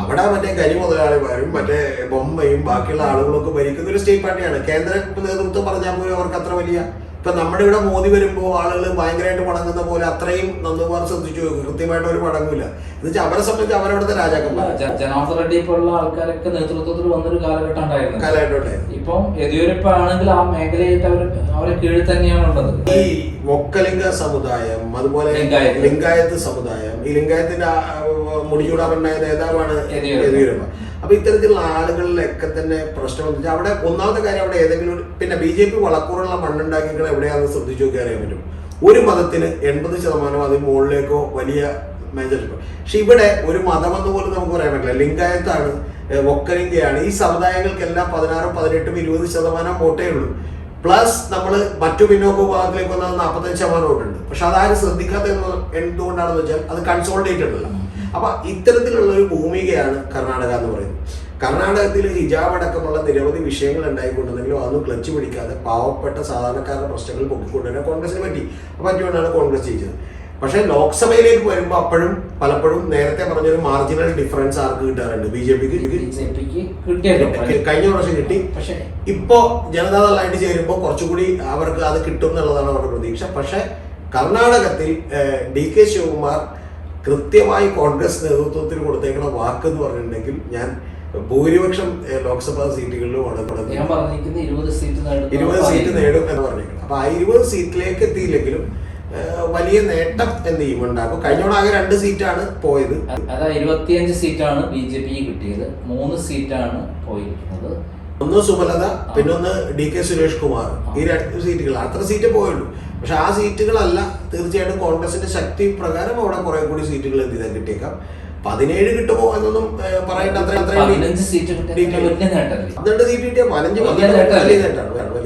അവിടെ മറ്റേ കരി മുതലാളിമാരും മറ്റേ ബൊമ്മയും ബാക്കിയുള്ള ആളുകളൊക്കെ ഭരിക്കുന്ന ഒരു സ്റ്റേറ്റ് പാർട്ടിയാണ്. കേന്ദ്ര നേതൃത്വം പറഞ്ഞാൽ പോലും അവർക്ക് അത്ര വലിയ ഇപ്പൊ നമ്മുടെ ഇവിടെ മോദി വരുമ്പോൾ ആളുകൾ ഭയങ്കരമായിട്ട് മടങ്ങുന്ന പോലെ അത്രയും നന്ദകുമാർ ശ്രദ്ധിച്ചു നോക്കും കൃത്യമായിട്ട് ഒരു മടങ്ങൂല എന്ന് വെച്ചാൽ അവരെ സംബന്ധിച്ച് അവരവിടുത്തെ രാജാക്കന്മാർ ജനാർദ്ദ ജനാർദ്ദൻ റെഡ്ഡി പോലുള്ള ആൾക്കാരൊക്കെ നേതൃത്വത്തിൽ വന്നൊരു കാലഘട്ടം ഉണ്ടായിരുന്നു. കാലഘട്ടം ഇപ്പം യെദ്യൂരപ്പ ആണെങ്കിൽ ആ മേഖലയായിട്ട് അവർ അവരെ കീഴിൽ തന്നെയാണ് ഉള്ളത്. ഈ ഒക്കലിംഗ സമുദായം അതുപോലെ ലിംഗായത്ത്. സമുദായം ഈ ലിംഗായത്തിന്റെ മുടിയൂടാറുണ്ടായ നേതാവാണ് യെദ്യൂരപ്പ. യെദ്യൂരപ്പ അപ്പൊ ഇത്തരത്തിലുള്ള ആളുകളിലൊക്കെ തന്നെ പ്രശ്നം അവിടെ ഒന്നാമത്തെ കാര്യം അവിടെ ഏതെങ്കിലും പിന്നെ ബി ജെ പി വളക്കൂറുള്ള മണ്ണുണ്ടാക്കികൾ എവിടെയാണെന്ന് ശ്രദ്ധിച്ചു നോക്കി അറിയാൻ പറ്റും. ഒരു മതത്തിന് എൺപത് ശതമാനം അതിന് മുകളിലേക്കോ വലിയ മേജർ പക്ഷെ ഇവിടെ ഒരു മതമെന്ന് പോലും നമുക്ക് പറയാൻ പറ്റില്ല. ലിംഗായത്താണ് ഏഹ് ഒക്കലിംഗയാണ് ഈ സമുദായങ്ങൾക്കെല്ലാം പതിനാറും പതിനെട്ടും ഇരുപത് ശതമാനം വോട്ടേ ഉള്ളൂ. പ്ലസ് നമ്മൾ മറ്റു പിന്നോക്ക വിഭാഗത്തിലേക്ക് വന്നാൽ നാൽപ്പത്തഞ്ച് ശതമാനം വോട്ടുണ്ട്. പക്ഷെ അതാരും ശ്രദ്ധിക്കാത്ത എന്തുകൊണ്ടാണെന്ന് വെച്ചാൽ അത് കൺസോൾഡേറ്റഡ് അല്ല. അപ്പൊ ഇത്തരത്തിലുള്ള ഒരു ഭൂമികയാണ് കർണാടക എന്ന് പറയുന്നത്. കർണാടകത്തിൽ ഹിജാബ് അടക്കമുള്ള നിരവധി വിഷയങ്ങൾ ഉണ്ടായിക്കൊണ്ടെങ്കിലും അതൊന്നും ക്ലച്ച് പിടിക്കാതെ പാവപ്പെട്ട സാധാരണക്കാരുടെ പ്രശ്നങ്ങൾ പൊക്കിക്കൊണ്ടുവരാൻ കോൺഗ്രസിന് പറ്റി. പറ്റിക്കൊണ്ടാണ് കോൺഗ്രസ് ചെയ്തത് പക്ഷേ ലോക്സഭയിലേക്ക് വരുമ്പോൾ അപ്പോഴും പലപ്പോഴും നേരത്തെ പറഞ്ഞൊരു മാർജിനൽ ഡിഫറൻസ് ആർക്ക് കിട്ടാറുണ്ട്? ബി ജെ പിക്ക് കഴിഞ്ഞ പ്രാവശ്യം കിട്ടി. പക്ഷേ ഇപ്പോ ജനതാദളായിട്ട് ചേരുമ്പോൾ കുറച്ചുകൂടി അവർക്ക് അത് കിട്ടും എന്നുള്ളതാണ് അവരുടെ പ്രതീക്ഷ. പക്ഷേ കർണാടകത്തിൽ ഡി കെ ശിവകുമാർ കൃത്യമായി കോൺഗ്രസ് നേതൃത്വത്തിൽ കൊടുത്തേക്കുന്ന വാക്ക് എന്ന് പറഞ്ഞിട്ടുണ്ടെങ്കിൽ ഞാൻ ഭൂരിപക്ഷം ലോക്സഭാ സീറ്റുകളിലും പറഞ്ഞിരിക്കുന്നത് ഇരുപത് സീറ്റ് നേടും എന്ന് പറഞ്ഞിരിക്കണം അപ്പൊ ആ ഇരുപത് സീറ്റിലേക്ക് എത്തിയില്ലെങ്കിലും വലിയ നേട്ടം എന്ന് ഈ ഉണ്ടാക്കും കഴിഞ്ഞ തവണ ആകെ രണ്ട് സീറ്റാണ് പോയത്. അതായത് ഇരുപത്തിയഞ്ച് സീറ്റാണ് ബി ജെ പി കിട്ടിയത്. മൂന്ന് സീറ്റാണ് പോയിരിക്കുന്നത്. ഒന്ന് സുബലത പിന്നൊന്ന് ഡി കെ സുരേഷ് കുമാർ. ഈ രണ്ട് സീറ്റുകൾ. അത്ര സീറ്റ് പോയുള്ളൂ. പക്ഷെ ആ സീറ്റുകളല്ല. തീർച്ചയായിട്ടും കോൺഗ്രസിന്റെ ശക്തി പ്രകാരം അവിടെ കുറെ കൂടി സീറ്റുകൾ എന്ത് ചെയ്താൽ കിട്ടിയേക്കാം. പതിനേഴ് കിട്ടുമോ എന്നൊന്നും പറയേണ്ട അത്ര അത്ര പതിനഞ്ച് സീറ്റ് പന്ത്രണ്ട് സീറ്റ് കിട്ടിയ പതിനഞ്ച് വലിയ.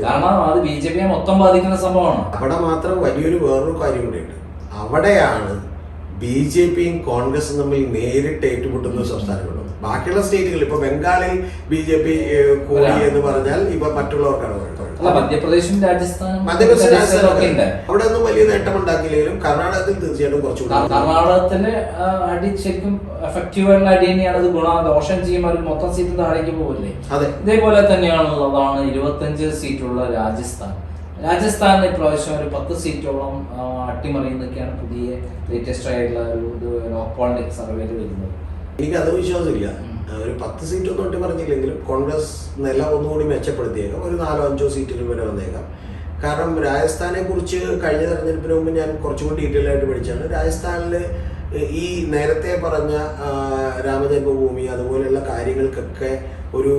കാരണം അത് ബി ജെ പിയെ മൊത്തം ബാധിക്കുന്ന സംഭവമാണ്. അവിടെ മാത്രം വലിയൊരു വേറൊരു കാര്യം കൂടിയുണ്ട്. അവിടെയാണ് ബി ജെ പിയും കോൺഗ്രസും തമ്മിൽ നേരിട്ട് ഏറ്റുമുട്ടുന്ന സംസ്ഥാനങ്ങളുണ്ട് ബാക്കിയുള്ള സ്റ്റേറ്റുകൾ ഇപ്പൊ ബംഗാളിൽ ബി ജെ പി കൂടി എന്ന് പറഞ്ഞാൽ ഇപ്പൊ മറ്റുള്ളവർക്കാണ്. മധ്യപ്രദേശും രാജസ്ഥാനും അവിടെ ഒന്നും വലിയ നേട്ടം ഉണ്ടാക്കിയില്ലെങ്കിലും കർണാടകത്തിൽ തീർച്ചയായിട്ടും കുറച്ചുകൂടി കർണാടകത്തിന് അടി ശരിക്കും എഫക്റ്റീവ് ആയിട്ടുള്ള അടി തന്നെയാണ്. അത് ഗുണ ദോഷം ചെയ്യുമ്പോൾ മൊത്തം സീറ്റ് താഴേക്ക് പോകില്ലേ അതെ. ഇതേപോലെ തന്നെയാണുള്ളതാണ് ഇരുപത്തഞ്ച് സീറ്റുള്ള രാജസ്ഥാൻ. രാജസ്ഥാനിൽ ഇപ്രാവശ്യം ഒരു പത്ത് സീറ്റോളം അട്ടിമറിയുന്നൊക്കെയാണ് പുതിയ ലേറ്റസ്റ്റ് ആയിട്ടുള്ള ഒരു ഇത് ലോക്പാളിന്റെ സർവേയിൽ വരുന്നത്. എനിക്ക് അത് വിശ്വാസമില്ല. ഒരു പത്ത് സീറ്റ് ഒന്നും പറഞ്ഞില്ലെങ്കിലും കോൺഗ്രസ് നില ഒന്നുകൂടി മെച്ചപ്പെടുത്തിയേക്കാം. ഒരു നാലോ അഞ്ചോ സീറ്റിൽ വരെ വന്നേക്കാം. കാരണം രാജസ്ഥാനെ കുറിച്ച് കഴിഞ്ഞ തെരഞ്ഞെടുപ്പിന് മുമ്പ് ഞാൻ കുറച്ചുകൂടി ഡീറ്റെയിൽ ആയിട്ട് പഠിച്ചാണ്. രാജസ്ഥാനിൽ ഈ നേരത്തെ പറഞ്ഞ രാമജന്മഭൂമി അതുപോലെയുള്ള കാര്യങ്ങൾക്കൊക്കെ ഒരു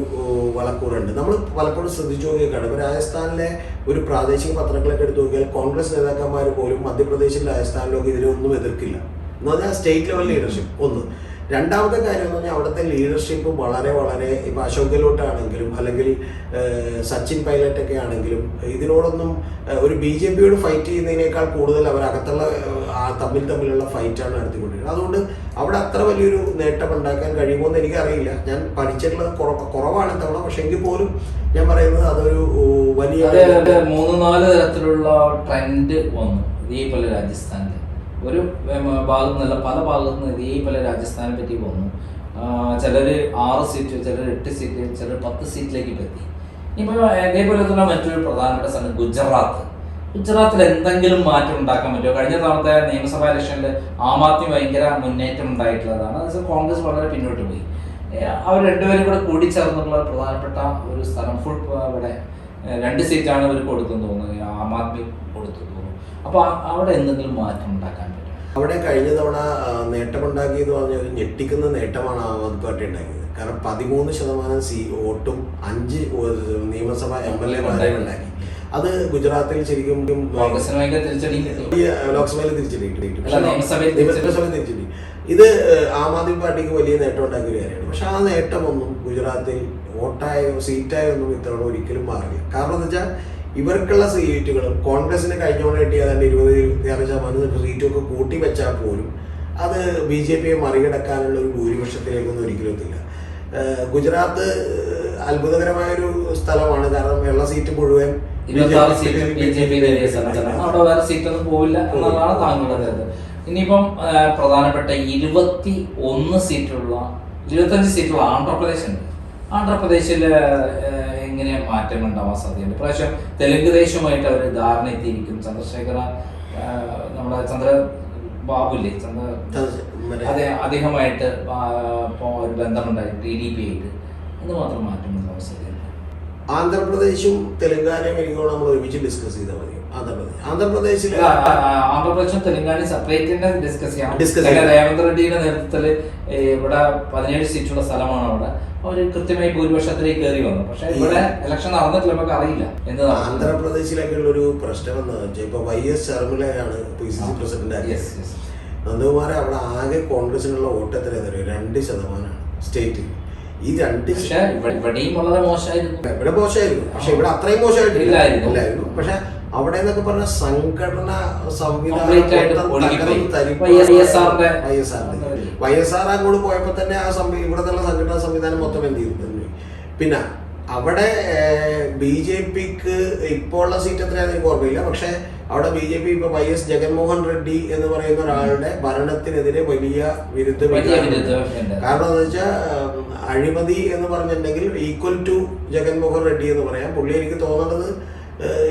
വളക്കൂറുണ്ട്. നമ്മൾ പലപ്പോഴും ശ്രദ്ധിച്ചു നോക്കിയൊക്കെയാണ് ഇപ്പോൾ രാജസ്ഥാനിലെ ഒരു പ്രാദേശിക പത്രങ്ങളൊക്കെ എടുത്തു നോക്കിയാൽ കോൺഗ്രസ് നേതാക്കന്മാർ പോലും മധ്യപ്രദേശിൽ രാജസ്ഥാനിലൊക്കെ ഇതിനൊന്നും എതിർക്കില്ല. എന്ന് പറഞ്ഞാൽ സ്റ്റേറ്റ് ലെവൽ ലീഡർഷിപ്പ് ഒന്ന്. രണ്ടാമത്തെ കാര്യം എന്ന് പറഞ്ഞാൽ അവിടുത്തെ ലീഡർഷിപ്പ് വളരെ വളരെ ഇപ്പൊ അശോക് ഗെഹ്ലോട്ട് ആണെങ്കിലും അല്ലെങ്കിൽ സച്ചിൻ പൈലറ്റ് ഒക്കെ ആണെങ്കിലും ഇതിനോടൊന്നും ഒരു ബി ജെ പിയോട് ഫൈറ്റ് ചെയ്യുന്നതിനേക്കാൾ കൂടുതൽ അവർ അകത്തുള്ള തമ്മിൽ തമ്മിലുള്ള ഫൈറ്റാണ് നടത്തിക്കൊണ്ടിരിക്കുന്നത്. അതുകൊണ്ട് അവിടെ അത്ര വലിയൊരു നേട്ടം ഉണ്ടാക്കാൻ കഴിയുമോ എന്ന് എനിക്കറിയില്ല. ഞാൻ പഠിച്ചിട്ടുള്ളത് കുറ കുറവാണ് തവണ പക്ഷെ എങ്കിൽ പോലും ഞാൻ പറയുന്നത് അതൊരു വലിയ മൂന്ന് നാല് തരത്തിലുള്ള ട്രെൻഡ് വന്നു. ഇതേപോലെ രാജസ്ഥാനിൽ ഒരു ഭാഗത്തു നിന്നല്ല പല ഭാഗത്തു നിന്ന് ഇതേപോലെ രാജസ്ഥാനെ പറ്റി വന്നു. ചിലർ ആറ് സീറ്റ് ചിലർ എട്ട് സീറ്റ് ചിലർ പത്ത് സീറ്റിലേക്ക് പറ്റി ഇപ്പോൾ ഇതേപോലെ തന്നെ മറ്റൊരു പ്രധാനപ്പെട്ട സ്ഥലം ഗുജറാത്ത്. ഗുജറാത്തിൽ എന്തെങ്കിലും മാറ്റം ഉണ്ടാക്കാൻ പറ്റുമോ? കഴിഞ്ഞ തവണത്തെ നിയമസഭാ ഇലക്ഷനിൽ ആം ആദ്മി ഭയങ്കര മുന്നേറ്റം ഉണ്ടായിട്ടുള്ളതാണ്. അത് കോൺഗ്രസ് വളരെ പിന്നോട്ട് പോയി. അവർ രണ്ടുപേരും കൂടെ കൂടിച്ചേർന്നുള്ള പ്രധാനപ്പെട്ട ഒരു സ്ഥലം ഫുൾ ഇവിടെ രണ്ട് സീറ്റാണ് ഇവർ കൊടുത്തെന്ന് തോന്നുന്നത് ആം ആദ്മി കൊടുത്തു തോന്നുന്നു. അപ്പോൾ അവിടെ എന്തെങ്കിലും മാറ്റം ഉണ്ടാക്കാൻ അവിടെ കഴിഞ്ഞ തവണ നേട്ടമുണ്ടാക്കിയെന്ന് പറഞ്ഞ ഒരു ഞെട്ടിക്കുന്ന നേട്ടമാണ് ആം ആദ്മി പാർട്ടി ഉണ്ടാക്കിയത്. കാരണം പതിമൂന്ന് ശതമാനം സി വോട്ടും അഞ്ച് നിയമസഭാ എം എൽ എമാരെ ഉണ്ടാക്കി. അത് ഗുജറാത്തിൽ ശരിക്കും ലോക്സഭയിൽ തിരിച്ചടി നിയമസഭയിൽ തിരിച്ചടി. ഇത് ആം ആദ്മി പാർട്ടിക്ക് വലിയ നേട്ടം ഉണ്ടാക്കിയ കാര്യമാണ്. പക്ഷെ ആ നേട്ടമൊന്നും ഗുജറാത്തിൽ വോട്ടായോ സീറ്റായോ ഒന്നും ഇത്തവണ ഒരിക്കലും മാറില്ല. കാരണം എന്താ വെച്ചാൽ ഇവർക്കുള്ള സീറ്റുകൾ കോൺഗ്രസിന് കഴിഞ്ഞോണ്ട് കിട്ടിയ ഏതാണ്ട് ഇരുപത് ഇരുപത്തിയാറ് ശതമാനം സീറ്റും ഒക്കെ കൂട്ടി വെച്ചാൽ പോലും അത് ബി ജെ പിയെ മറികടക്കാനുള്ള ഒരു ഭൂരിപക്ഷത്തിലേക്കൊന്നും ഒരിക്കലും എത്തില്ല. ഗുജറാത്ത് അത്ഭുതകരമായൊരു സ്ഥലമാണ്. കാരണം വെള്ള സീറ്റ് മുഴുവൻ അവിടെ വേറെ സീറ്റൊന്നും പോവില്ല എന്നുള്ളതാണ് താങ്കളുടെ കരുത് ഇനിയിപ്പം പ്രധാനപ്പെട്ട ഇരുപത്തി ഒന്ന് സീറ്റുള്ള ഇരുപത്തഞ്ച് സീറ്റുള്ള ആന്ധ്രാപ്രദേശ് ഉണ്ട്. ആന്ധ്രാപ്രദേശിൽ എങ്ങനെ മാറ്റങ്ങൾ ഉണ്ടാവാൻ സാധ്യതയുണ്ട്? പ്രാവശ്യം തെലുങ്ക് ദേശമായിട്ട് അവർ ധാരണ എത്തിയിരിക്കും. ചന്ദ്രശേഖര നമ്മുടെ ചന്ദ്ര ബാബുല്ലേ? ചന്ദ്ര അതെ അദ്ദേഹമായിട്ട് ഒരു ബന്ധമുണ്ടായി ടി ഡി പി ആയിട്ട്. അത് മാത്രം മാറ്റം ഉണ്ടാവാൻ സാധ്യതയുണ്ട്? ആന്ധ്രാപ്രദേശും തെലങ്കാനയും എനിക്ക് നമ്മൾ ഒരുമിച്ച് ഡിസ്കസ് ചെയ്താൽ മതി. ആന്ധ്രാപ്രദേശ് ആന്ധ്രാപ്രദേശിൽ ആന്ധ്രാപ്രദേശും തെലങ്കാനയും സെപ്പറേറ്റ് തന്നെ ഡിസ്കസ് ചെയ്യാം. ഡിസ്കസ് ചെയ്യാം. രേവന്ത് റെഡ്ഡിയുടെ നേതൃത്വത്തിൽ ഇവിടെ പതിനേഴ് സീറ്റുള്ള സ്ഥലമാണ് അവിടെ. അവർ കൃത്യമായി ഭൂരിപക്ഷത്തിലേക്ക് കയറി വന്നു. പക്ഷെ ഇവിടെ ഇലക്ഷൻ നടന്നിട്ടില്ല നമുക്ക് അറിയില്ല. എന്താ നടക്കും. ആന്ധ്രാപ്രദേശിലൊക്കെ ഉള്ള ഒരു പ്രശ്നം എന്ന് വെച്ചാൽ ഇപ്പൊ വൈ എസ് ശർമിളയാണ് പി സി സി പ്രസിഡന്റ് നന്ദകുമാരെ അവിടെ ആകെ കോൺഗ്രസിനുള്ള വോട്ട് എത്ര രണ്ട് ശതമാനമാണ് സ്റ്റേറ്റിൽ ഈ രണ്ട് പക്ഷെ ഇവിടെ- ഇവിടെയും വളരെ മോശമായിരുന്നു. ഇവിടെ മോശമായിരുന്നു. പക്ഷെ ഇവിടെ അത്രയും മോശമായിട്ടില്ലായിരുന്നു പക്ഷെ അവിടെ എന്നൊക്കെ പറഞ്ഞ സംഘടന. സംവിധാനം വൈ എസ് ആർ അങ്ങോട്ട് പോയപ്പോ തന്നെ ആ ഇവിടെ നിന്നുള്ള സംഘടനാ സംവിധാനം മൊത്തം എന്ത് ചെയ്തിട്ടുണ്ട് പിന്നെ അവിടെ ബി ജെ പിക്ക് ഇപ്പോൾ ഉള്ള സീറ്റ് എത്രയാണെന്ന് എനിക്ക് ഓർമ്മയില്ല. പക്ഷെ അവിടെ ബി ജെ പി ഇപ്പൊ വൈ എസ് ജഗൻമോഹൻ റെഡ്ഡി എന്ന് പറയുന്ന ഒരാളുടെ ഭരണത്തിനെതിരെ വലിയ വിരുദ്ധ കാരണം എന്താ വെച്ചാൽ അഴിമതി എന്ന് പറഞ്ഞിട്ടുണ്ടെങ്കിൽ ഈക്വൽ ടു ജഗൻമോഹൻ റെഡ്ഡി എന്ന് പറയാം. പുള്ളി എനിക്ക് തോന്നുന്നത്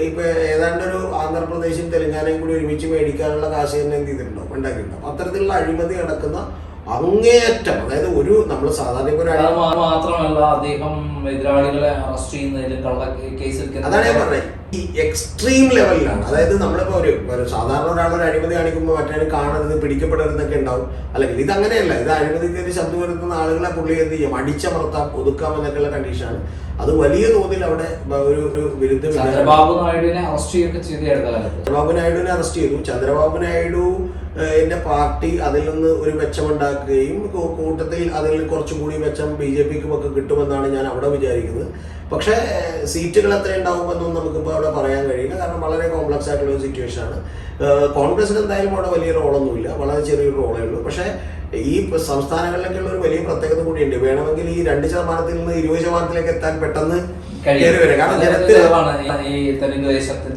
ഇപ്പൊ ഏതാണ്ട് ഒരു ആന്ധ്രാപ്രദേശും തെലങ്കാനയും കൂടി ഒരുമിച്ച് മേടിക്കാനുള്ള കാശ് തന്നെ എന്ത് ചെയ്തിട്ടുണ്ടാവും ഉണ്ടാക്കിയിട്ടുണ്ടാവും അത്തരത്തിലുള്ള അഴിമതി നടക്കുന്ന അങ്ങേയറ്റം അതായത് ഒരു നമ്മൾ സാധാരണ ഒരു മാത്രമല്ല അദ്ദേഹം എതിരാളികളെ അറസ്റ്റ് ചെയ്യുന്നതിൽ കള്ള കേസ് അതാണ് ഞാൻ പറഞ്ഞത്. ഈ എക്സ്ട്രീം ലെവലിലാണ് അതായത് നമ്മളിപ്പോ ഒരു ഒരു സാധാരണ ഒരാൾ ഒരു അഴിമതി കാണിക്കുമ്പോൾ മറ്റേ കാണരുത് പിടിക്കപ്പെടരുതൊക്കെ ഉണ്ടാവും. അല്ലെങ്കിൽ ഇത് അങ്ങനെയല്ല. ഇത് അഴിമതിക്ക് ശബ്ദം വരുത്തുന്ന ആളുകളെ പുള്ളി എന്ത് ചെയ്യും? അടിച്ചമർത്താം ഒതുക്കാം എന്നൊക്കെയുള്ള കണ്ടീഷനാണ് അത് വലിയ തോതിൽ അവിടെ ഒരു ഒരു വിരുദ്ധ ചന്ദ്രബാബു നായിഡുവിനെ അറസ്റ്റ് ചെയ്യുകയൊക്കെ കാലത്ത്. ചന്ദ്രബാബു നായിഡുവിനെ അറസ്റ്റ് ചെയ്തു. ചന്ദ്രബാബു നായിഡു എന്റെ പാർട്ടി അതിൽ നിന്ന് ഒരു മെച്ചമുണ്ടാക്കുകയും കൂട്ടത്തിൽ അതിൽ കുറച്ചും കൂടി മെച്ചം ബി ജെ പിക്കും ഒക്കെ കിട്ടുമെന്നാണ് ഞാൻ അവിടെ വിചാരിക്കുന്നത്. പക്ഷേ സീറ്റുകൾ എത്ര ഉണ്ടാവുമെന്നൊന്നും നമുക്കിപ്പോൾ അവിടെ പറയാൻ കഴിയില്ല. കാരണം വളരെ കോംപ്ലക്സ് ആയിട്ടുള്ള ഒരു സിറ്റുവേഷൻ ആണ്. കോൺഗ്രസ് കോൺഗ്രസിന് എന്തായാലും അവിടെ വലിയ റോളൊന്നുമില്ല വളരെ ചെറിയൊരു റോളേ ഉള്ളൂ. പക്ഷേ ഈ സംസ്ഥാനങ്ങളിലേക്കുള്ള ഒരു വലിയ പ്രത്യേകത കൂടിയുണ്ട്. വേണമെങ്കിൽ ഈ രണ്ട് ശതമാനത്തിൽ നിന്ന് ഇരുപത് ശതമാനത്തിലേക്ക് എത്താൻ പെട്ടെന്ന് വരും. കാരണം ജനത്തിൽ ഈ തെലുങ്ക് ദേശത്തിൽ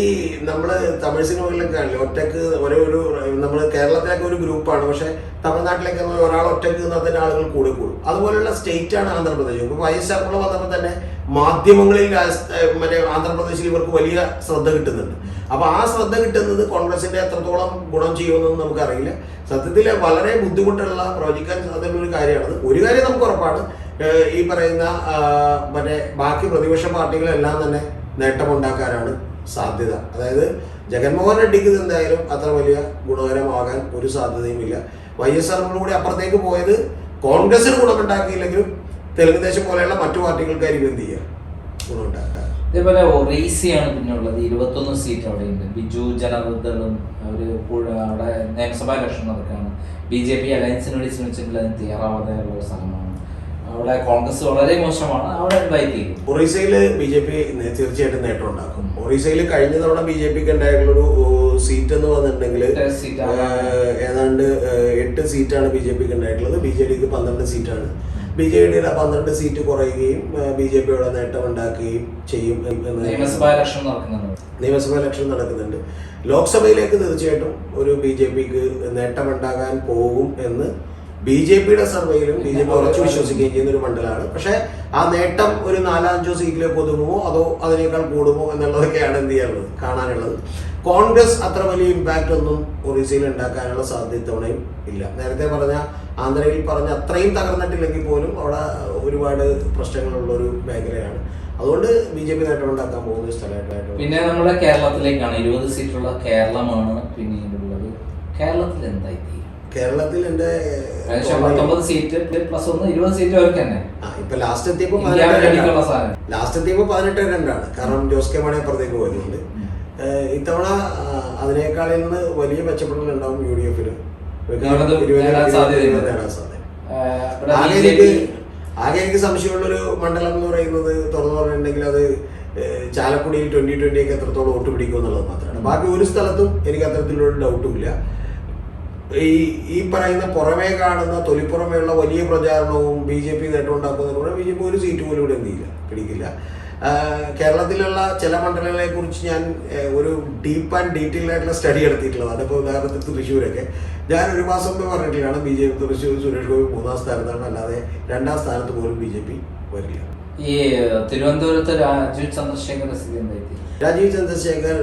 ഈ നമ്മൾ തമിഴ് സിനിമകളിലൊക്കെ ആണല്ലോ ഒറ്റയ്ക്ക് ഒരേ ഒരു നമ്മൾ കേരളത്തിലൊക്കെ ഒരു ഗ്രൂപ്പാണ് പക്ഷെ തമിഴ്നാട്ടിലേക്ക് ഒരാൾ ഒറ്റയ്ക്ക് നിന്നതിന് ആളുകൾ കൂടി കൂടും. അതുപോലെയുള്ള സ്റ്റേറ്റ് ആണ് ആന്ധ്രാപ്രദേശ്. ഇപ്പൊ വൈ എസ് ആർ വന്നപ്പോൾ തന്നെ മാധ്യമങ്ങളിൽ മറ്റേ ആന്ധ്രാപ്രദേശിൽ ഇവർക്ക് വലിയ ശ്രദ്ധ കിട്ടുന്നുണ്ട്. അപ്പൊ ആ ശ്രദ്ധ കിട്ടുന്നത് കോൺഗ്രസിന്റെ എത്രത്തോളം ഗുണം ചെയ്യുമെന്നൊന്നും നമുക്കറിയില്ല. സത്യത്തിൽ വളരെ ബുദ്ധിമുട്ടുള്ള പ്രവചിക്കാൻ സാധ്യതയുള്ള ഒരു കാര്യമാണ്. ഒരു കാര്യം നമുക്ക് ഉറപ്പാണ്. ഈ പറയുന്ന മറ്റേ ബാക്കി പ്രതിപക്ഷ പാർട്ടികളെല്ലാം തന്നെ നേട്ടമുണ്ടാക്കാനാണ് സാധ്യത. അതായത് ജഗൻമോഹൻ റെഡ്ഡിക്ക് എന്തായാലും അത്ര വലിയ ഗുണകരമാകാൻ ഒരു സാധ്യതയുമില്ല. വൈ എസ് ആറിനോട് കൂടി അപ്പുറത്തേക്ക് പോയത് കോൺഗ്രസിന് ഗുണമുണ്ടാക്കിയില്ലെങ്കിലും തെലുങ്ക് ദേശം പോലെയുള്ള മറ്റു പാർട്ടികൾക്കായിരിക്കും എന്ത് ചെയ്യുക ഗുണമുണ്ടാക്കുക. ഇതേപോലെ ഒറീസയാണ് പിന്നെ ഉള്ളത് ഇരുപത്തൊന്ന് സീറ്റ് അവിടെ ഉണ്ട് ബിജു ജനതാദളും ഇപ്പോൾ അവിടെ നിയമസഭാ ഇലക്ഷൻ നടക്കുകയാണ് ബി ജെ പി അലയൻസിന് വേണ്ടി അതിന് തയ്യാറാവാതെ ഒരു സ്ഥലമാണ്. അവിടെ കോൺഗ്രസ് വളരെ മോശമാണ്. അവിടെ ഇൻവൈറ്റ് ചെയ്യും ഒറീസയിൽ ബി ജെ പി തീർച്ചയായിട്ടും നേട്ടം ഉണ്ടാക്കും ഒറീസയിൽ കഴിഞ്ഞ തവണ ബി ജെ പിക്ക് ഉണ്ടായിട്ടുള്ളൊരു സീറ്റ് എന്ന് പറഞ്ഞിട്ടുണ്ടെങ്കിൽ. ഏതാണ്ട് എട്ട് സീറ്റാണ് ബി ജെ പിക്ക് ഉണ്ടായിട്ടുള്ളത്. ബി ജെ ഡിക്ക് പന്ത്രണ്ട് സീറ്റാണ്. ബി ജെ ഡിയുടെ പന്ത്രണ്ട് സീറ്റ് കുറയുകയും ബി ജെ പിയുടെ നേട്ടം ഉണ്ടാക്കുകയും ചെയ്യും നിയമസഭാ ഇലക്ഷൻ നടക്കുന്നുണ്ട്. നിയമസഭാ ഇലക്ഷൻ നടക്കുന്നുണ്ട്. ലോക്സഭയിലേക്ക് തീർച്ചയായിട്ടും ഒരു ബി ജെ പിക്ക് നേട്ടമുണ്ടാകാൻ പോകും എന്ന് ബി ജെ പിയുടെ സർവേയിലും ബി ജെ പി ഉറച്ചു വിശ്വസിക്കുകയും ചെയ്യുന്ന ഒരു മണ്ഡലമാണ്. പക്ഷേ ആ നേട്ടം ഒരു നാലഞ്ചോ സീറ്റിലേക്ക് ഒതുങ്ങുമോ അതോ അതിനേക്കാൾ കൂടുമോ എന്നുള്ളതൊക്കെയാണ് എന്ത് ചെയ്യാനുള്ളത്? കാണാനുള്ളത്. കോൺഗ്രസ് അത്ര വലിയ ഇമ്പാക്റ്റ് ഒന്നും ഒറീസയിൽ ഉണ്ടാക്കാനുള്ള സാധ്യത ഇത്തവണയും ഇല്ല. നേരത്തെ പറഞ്ഞ ആന്ധ്രയിൽ പറഞ്ഞ അത്രയും തകർന്നിട്ടില്ലെങ്കിൽ പോലും അവിടെ ഒരുപാട് പ്രശ്നങ്ങളുള്ള ഒരു മേഖലയാണ്. അതുകൊണ്ട് ബി ജെ പി നേട്ടം ഉണ്ടാക്കാൻ പോകുന്ന സ്ഥലമായിട്ടായിട്ട് പിന്നെ നമ്മുടെ കേരളത്തിലേക്കാണ്. ഇരുപത് സീറ്റുള്ള കേരളമാണ് പിന്നീടുള്ളത്. കേരളത്തിൽ എന്തായി തീരും? കേരളത്തിൽ എന്റെ പത്തൊമ്പത് സീറ്റ് പ്ലസ് ഒന്ന് ഇരുപത് സീറ്റ് അവർക്ക് തന്നെ ഇപ്പൊ ലാസ്റ്റ് എത്തിയപ്പോ ഇന്ത്യ പതിനെട്ട് രണ്ടാണ്. ലാസ്റ്റ് എത്തിയപ്പോ പതിനെട്ട് രണ്ടാണ്. കാരണം ജോസ് കെ മണി അപ്പുറത്തേക്ക് പോയതുകൊണ്ട്. ഇത്തവണ അതിനേക്കാളിൽ നിന്ന് വലിയ മെച്ചപ്പെടൽ ഉണ്ടാവും യു ഡി ഇവിടെ ആകെ എനിക്ക് ആകെ എനിക്ക് സംശയമുള്ളൊരു മണ്ഡലം എന്ന് പറയുന്നത് തുറന്നു പറഞ്ഞിട്ടുണ്ടെങ്കിൽ അത് ചാലക്കുടിയിൽ ട്വന്റി ട്വന്റി ഒക്കെ എത്രത്തോളം വോട്ട് പിടിക്കും എന്നുള്ളത് മാത്രമാണ് ബാക്കി ഒരു സ്ഥലത്തും എനിക്ക് അത്തരത്തിലുള്ള ഡൗട്ടും ഇല്ല. ഈ ഈ പറയുന്ന പുറമേ കാണുന്ന തൊലിപ്പുറമേയുള്ള വലിയ പ്രചാരണവും ബി ജെ പി നേട്ടമുണ്ടാക്കുന്നതിലൂടെ ബി ജെ പി ഒരു സീറ്റ് പോലും ഇവിടെ എന്തില്ല പിടിക്കില്ല. കേരളത്തിലുള്ള ചില മണ്ഡലങ്ങളെ കുറിച്ച് ഞാൻ ഒരു ഡീപ്പ് ആൻഡ് ഡീറ്റെയിൽ ആയിട്ടുള്ള സ്റ്റഡി നടത്തിയിട്ടുള്ളത്. അതിപ്പോൾ ഉദാഹരണത്തിന് തൃശ്ശൂരൊക്കെ. ഞാൻ ഒരു മാസം മുമ്പ് പറഞ്ഞിട്ടാണ് B J P Thrissur Suresh Gopi മൂന്നാം സ്ഥാനത്താണ്. അല്ലാതെ രണ്ടാം സ്ഥാനത്ത് പോലും ബി ജെ പി വരില്ല. ഈ തിരുവനന്തപുരത്ത് രാജീവ് ചന്ദ്രശേഖർ സ്ഥിതി എന്തായിരിക്കും രാജീവ് ചന്ദ്രശേഖർ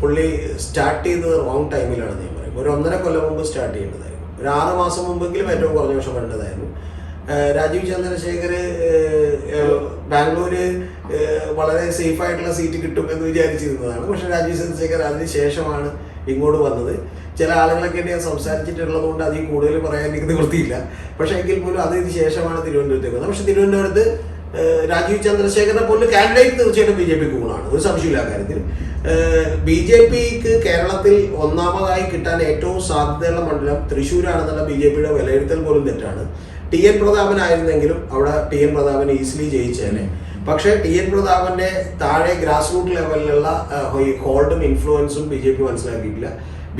പുള്ളി സ്റ്റാർട്ട് ചെയ്തത് റോങ് ടൈമിലാണ് ഞാൻ പറയും. ഒരു ഒന്നര കൊല്ലം മുമ്പ് സ്റ്റാർട്ട് ചെയ്യേണ്ടതായിരുന്നു. ഒരു ആറ് മാസം മുമ്പെങ്കിലും ഏറ്റവും കുറഞ്ഞ വർഷം വരേണ്ടതായിരുന്നു. രാജീവ് ചന്ദ്രശേഖർ ബാംഗ്ലൂര് വളരെ സേഫ് ആയിട്ടുള്ള സീറ്റ് കിട്ടും എന്ന് വിചാരിച്ചിരുന്നതാണ്. പക്ഷെ രാജീവ് ചന്ദ്രശേഖർ അതിന് ശേഷമാണ് ഇങ്ങോട്ട് വന്നത്. ചില ആളുകളൊക്കെ ഞാൻ സംസാരിച്ചിട്ടുള്ളത് കൊണ്ട് അതിൽ കൂടുതൽ പറയാൻ എനിക്ക് നിവൃത്തിയില്ല. പക്ഷെ എങ്കിൽ പോലും അതിന് ശേഷമാണ് തിരുവനന്തപുരത്തേക്ക് വന്നത്. പക്ഷെ തിരുവനന്തപുരത്ത് രാജീവ് ചന്ദ്രശേഖരനെ പോലും കാൻഡിഡേറ്റ് തീർച്ചയായിട്ടും ബി ജെ പി ഗുണമാണ് ഒരു സംശയമില്ല കാര്യത്തിൽ. ബി ജെ പിക്ക് കേരളത്തിൽ ഒന്നാമതായി കിട്ടാൻ ഏറ്റവും സാധ്യതയുള്ള മണ്ഡലം തൃശ്ശൂരാണെന്നുള്ള ബി ജെ പിയുടെ വിലയിരുത്തൽ പോലും തെറ്റാണ്. ടി എൻ പ്രതാപനായിരുന്നെങ്കിലും അവിടെ ടി എൻ പ്രതാപൻ ഈസിലി ജയിച്ചേനെ. പക്ഷേ ടി എൻ പ്രതാപന്റെ താഴെ ഗ്രാസ് റൂട്ട് ലെവലിലുള്ള ഹോൾഡും ഇൻഫ്ലുവൻസും ബി ജെ പി മനസ്സിലാക്കിയിട്ടില്ല.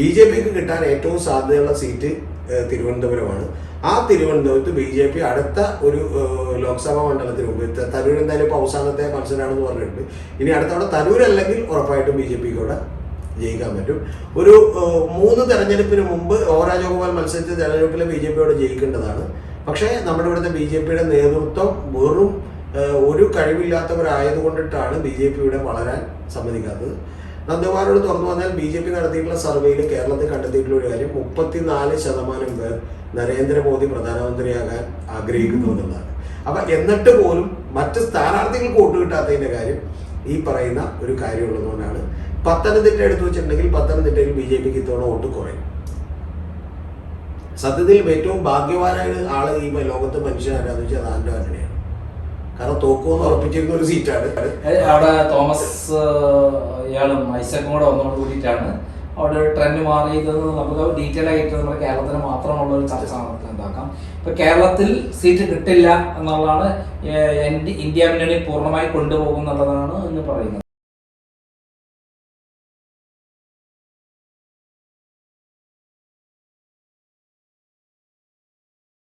ബി ജെ പിക്ക് കിട്ടാൻ ഏറ്റവും സാധ്യതയുള്ള സീറ്റ് തിരുവനന്തപുരമാണ്. ആ തിരുവനന്തപുരത്ത് ബി ജെ പി അടുത്ത ഒരു ലോക്സഭാ മണ്ഡലത്തിന് മുമ്പ് തരൂർ എന്തായാലും ഇപ്പോൾ അവസാനത്തെ മത്സരമാണെന്ന് പറഞ്ഞിട്ടുണ്ട്. ഇനി അടുത്ത തവണ തരൂർ അല്ലെങ്കിൽ ഉറപ്പായിട്ടും ബി ജെ പിക്ക് അവിടെ ജയിക്കാൻ പറ്റും. ഒരു മൂന്ന് തെരഞ്ഞെടുപ്പിന് മുമ്പ് ഓ രാജഗോപാൽ മത്സരിച്ച തെരഞ്ഞെടുപ്പിൽ ബി ജെ പിയോട് ജയിക്കേണ്ടതാണ്. പക്ഷേ നമ്മുടെ ഇവിടുത്തെ ബി ജെ പിയുടെ നേതൃത്വം വെറും ഒരു കഴിവില്ലാത്തവരായത് കൊണ്ടിട്ടാണ് ബി ജെ പിയുടെ വളരാൻ സമ്മതിക്കാത്തത്. നന്ദകുമാരോട് തുറന്നു പറഞ്ഞാൽ ബി ജെ പി നടത്തിയിട്ടുള്ള സർവേയിൽ കേരളത്തിൽ കണ്ടെത്തിയിട്ടുള്ള ഒരു കാര്യം മുപ്പത്തിനാല് ശതമാനം പേർ നരേന്ദ്രമോദി പ്രധാനമന്ത്രിയാകാൻ ആഗ്രഹിക്കുന്നു എന്നുള്ളതാണ് അപ്പൊ എന്നിട്ട് പോലും മറ്റ് സ്ഥാനാർത്ഥികൾക്ക് വോട്ട് കിട്ടാത്തതിന്റെ കാര്യം ഈ പറയുന്ന ഒരു കാര്യം ഉള്ളതുകൊണ്ടാണ് പത്തനംതിട്ട എടുത്തു വെച്ചിട്ടുണ്ടെങ്കിൽ പത്തനംതിട്ടയിൽ ബി ജെ പിക്ക് ഇത്തവണ വോട്ട് കുറയും. സത്യത്തിൽ ഏറ്റവും ഭാഗ്യവാനായ ആൾ ഈ ലോകത്ത് മനുഷ്യനാരാന്ന് വെച്ചാൽ അത് ആന്റോ ആന്റണിയാണ്. കാരണം തോക്കുമെന്ന് ഉറപ്പിച്ചിരുന്ന ഒരു സീറ്റാണ്. അവിടെ തോമസ് ഇയാളും ഐസക്കും കൂടെ വന്നോട് കൂടിയിട്ടാണ് അവിടെ ട്രെൻഡ് മാറിയത് നമുക്ക് ഡീറ്റെയിൽ ആയിട്ട് നമ്മുടെ കേരളത്തിന് മാത്രമുള്ള ഒരു ചർച്ച എന്താക്കാം ഇപ്പൊ കേരളത്തിൽ സീറ്റ് കിട്ടില്ല എന്നുള്ളതാണ് ഇന്ത്യ മുന്നണി പൂർണമായി കൊണ്ടുപോകും എന്നുള്ളതാണ് എന്ന് പറയുന്നത്.